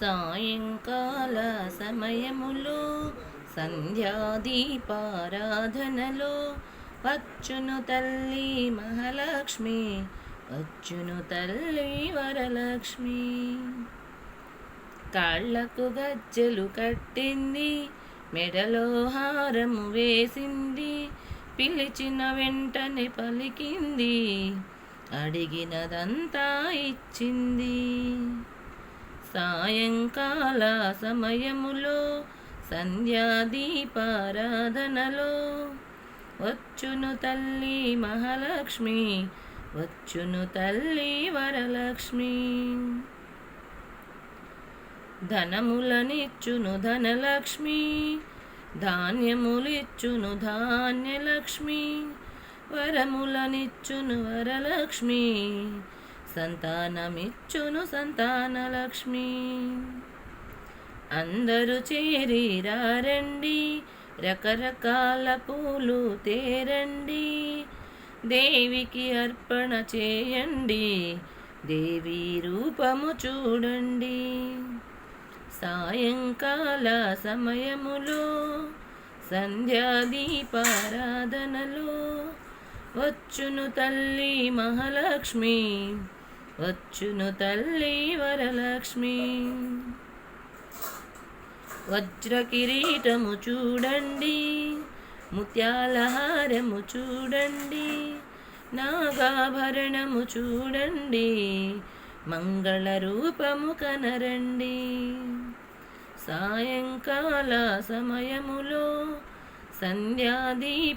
సాయంకాల సమయములో సంధ్యాదీపారాధనలో వచ్చును తల్లి మహాలక్ష్మి వచ్చును తల్లి వరలక్ష్మి. కాళ్ళకు గజ్జెలు కట్టింది మెడలో హారము వేసింది పిలిచిన వెంటనే పలికింది అడిగినదంతా ఇచ్చింది. సాయంకాల సమయములో సంధ్యాదీపారాధనలో. వచ్చును తల్లి మహాలక్ష్మి వచ్చును తల్లి వరలక్ష్మి. ధనములనిచ్చును ధనలక్ష్మి ధాన్యములిచ్చును ధాన్యలక్ష్మి. వరములనిచ్చును వరలక్ష్మి సంతానమిచ్చును సంతానలక్ష్మి. అందరూ చేరి రారండి రకరకాల పూలు తేరండి. దేవికి అర్పణ చేయండి దేవి రూపము చూడండి. సాయంకాల సమయములో సంధ్యాదీపారాధనలో వచ్చును తల్లి మహాలక్ష్మి. వచ్చును తల్లి వరలక్ష్మి. వజ్ర కిరీటము చూడండి ముత్యాల హారము చూడండి నాగాభరణము చూడండి మంగళ రూపము కనరండి. సాయంకాల సమయములో సంధ్యాదీపారాధనలో